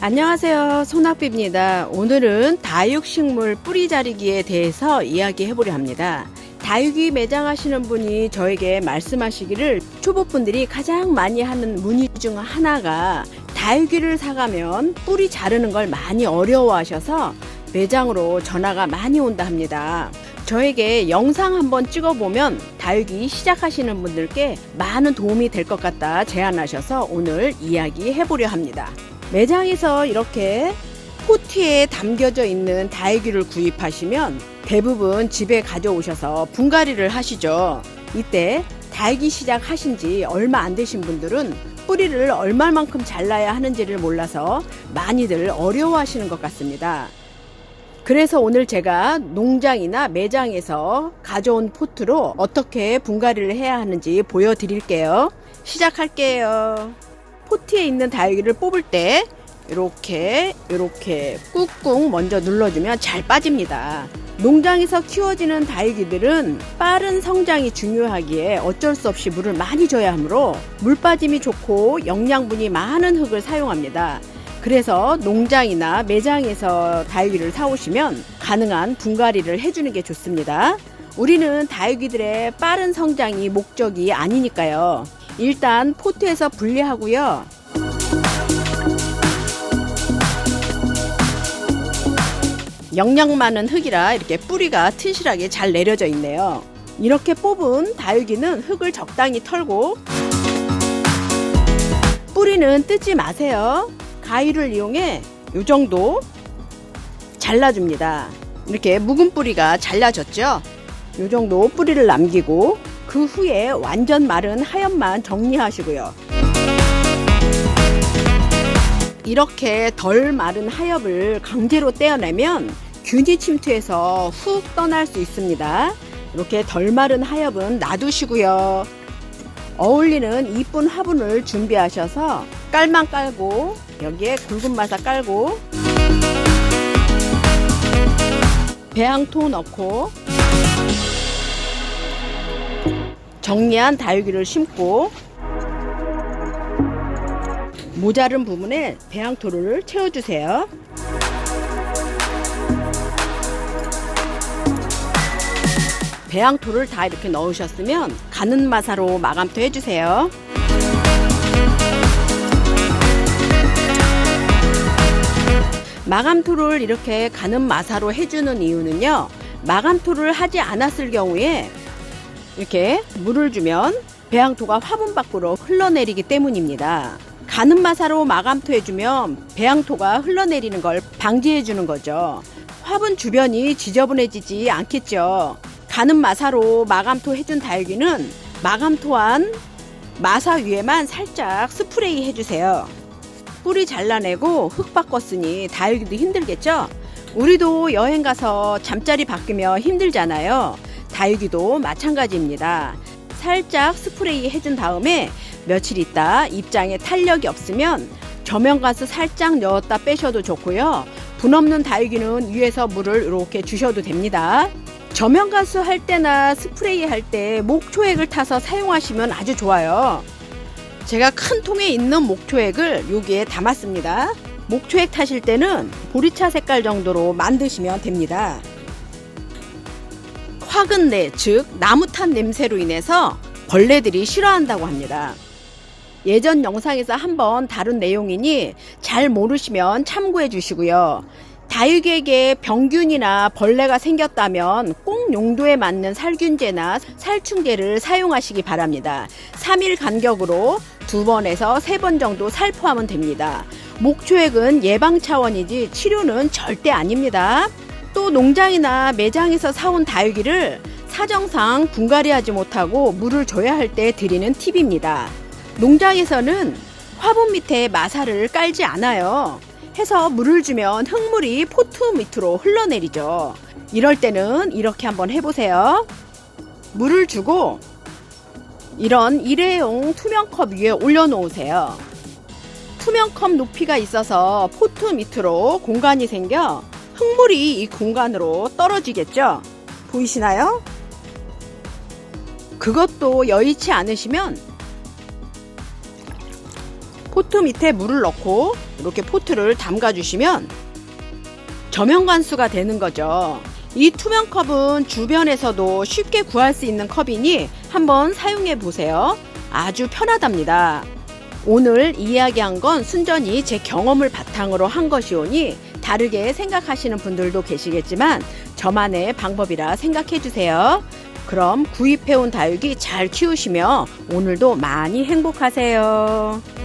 안녕하세요. 손학비입니다. 오늘은 다육식물 뿌리 자르기에 대해서 이야기해 보려 합니다. 다육이 매장하시는 분이 저에게 말씀하시기를 초보분들이 가장 많이 하는 문의 중 하나가 다육이를 사가면 뿌리 자르는 걸 많이 어려워하셔서 매장으로 전화가 많이 온다 합니다. 저에게 영상 한번 찍어보면 다육이 시작하시는 분들께 많은 도움이 될 것 같다 제안하셔서 오늘 이야기해 보려 합니다. 매장에서 이렇게 포트에 담겨져 있는 다육이를 구입하시면 대부분 집에 가져오셔서 분갈이를 하시죠. 이때 다육이 시작하신 지 얼마 안 되신 분들은 뿌리를 얼마만큼 잘라야 하는지를 몰라서 많이들 어려워하시는 것 같습니다. 그래서 오늘 제가 농장이나 매장에서 가져온 포트로 어떻게 분갈이를 해야 하는지 보여드릴게요. 시작할게요. 포트에 있는 다육이를 뽑을 때 이렇게 이렇게 꾹꾹 먼저 눌러주면 잘 빠집니다. 농장에서 키워지는 다육이들은 빠른 성장이 중요하기에 어쩔 수 없이 물을 많이 줘야 하므로 물 빠짐이 좋고 영양분이 많은 흙을 사용합니다. 그래서 농장이나 매장에서 다육이를 사오시면 가능한 분갈이를 해주는 게 좋습니다. 우리는 다육이들의 빠른 성장이 목적이 아니니까요. 일단 포트에서 분리하고요. 영양 많은 흙이라 이렇게 뿌리가 튼실하게 잘 내려져 있네요. 이렇게 뽑은 다육이는 흙을 적당히 털고 뿌리는 뜯지 마세요. 가위를 이용해 이 정도 잘라줍니다. 이렇게 묵은 뿌리가 잘라졌죠? 이 정도 뿌리를 남기고 그 후에 완전 마른 하엽만 정리하시고요. 이렇게 덜 마른 하엽을 강제로 떼어내면 균이 침투해서 훅 떠날 수 있습니다. 이렇게 덜 마른 하엽은 놔두시고요. 어울리는 이쁜 화분을 준비하셔서 깔만 깔고 여기에 굵은 마사 깔고 배양토 넣고 정리한 다육이를 심고 모자른 부분에 배양토를 채워주세요. 배양토를 다 이렇게 넣으셨으면 가는 마사로 마감토 해주세요. 마감토를 이렇게 가는 마사로 해주는 이유는요. 마감토를 하지 않았을 경우에 이렇게 물을 주면 배양토가 화분 밖으로 흘러내리기 때문입니다. 가는 마사로 마감토 해주면 배양토가 흘러내리는 걸 방지해 주는 거죠. 화분 주변이 지저분해지지 않겠죠. 가는 마사로 마감토 해준 다육이는 마감토한 마사 위에만 살짝 스프레이 해주세요. 뿌리 잘라내고 흙 바꿨으니 다육이도 힘들겠죠? 우리도 여행 가서 잠자리 바뀌며 힘들잖아요. 다육이도 마찬가지입니다. 살짝 스프레이 해준 다음에 며칠 있다 입장에 탄력이 없으면 저면가스 살짝 넣었다 빼셔도 좋고요. 분 없는 다육이는 위에서 물을 이렇게 주셔도 됩니다. 저면가스 할 때나 스프레이 할 때 목초액을 타서 사용하시면 아주 좋아요. 제가 큰 통에 있는 목초액을 여기에 담았습니다. 목초액 타실 때는 보리차 색깔 정도로 만드시면 됩니다. 화근내, 즉 나무탄 냄새로 인해서 벌레들이 싫어한다고 합니다. 예전 영상에서 한번 다룬 내용이니 잘 모르시면 참고해 주시고요. 다육에게 병균이나 벌레가 생겼다면 꼭 용도에 맞는 살균제나 살충제를 사용하시기 바랍니다. 3일 간격으로 두 번에서 세 번 정도 살포하면 됩니다. 목초액은 예방 차원이지 치료는 절대 아닙니다. 또 농장이나 매장에서 사온 다육이를 사정상 분갈이하지 못하고 물을 줘야 할 때 드리는 팁입니다. 농장에서는 화분 밑에 마사를 깔지 않아요. 해서 물을 주면 흙물이 포트 밑으로 흘러내리죠. 이럴 때는 이렇게 한번 해보세요. 물을 주고 이런 일회용 투명컵 위에 올려놓으세요. 투명컵 높이가 있어서 포트 밑으로 공간이 생겨 흙물이 이 공간으로 떨어지겠죠? 보이시나요? 그것도 여의치 않으시면 포트 밑에 물을 넣고 이렇게 포트를 담가 주시면 저면 관수가 되는 거죠. 이 투명 컵은 주변에서도 쉽게 구할 수 있는 컵이니 한번 사용해 보세요. 아주 편하답니다. 오늘 이야기한 건 순전히 제 경험을 바탕으로 한 것이오니 다르게 생각하시는 분들도 계시겠지만 저만의 방법이라 생각해 주세요. 그럼 구입해온 다육이 잘 키우시며 오늘도 많이 행복하세요.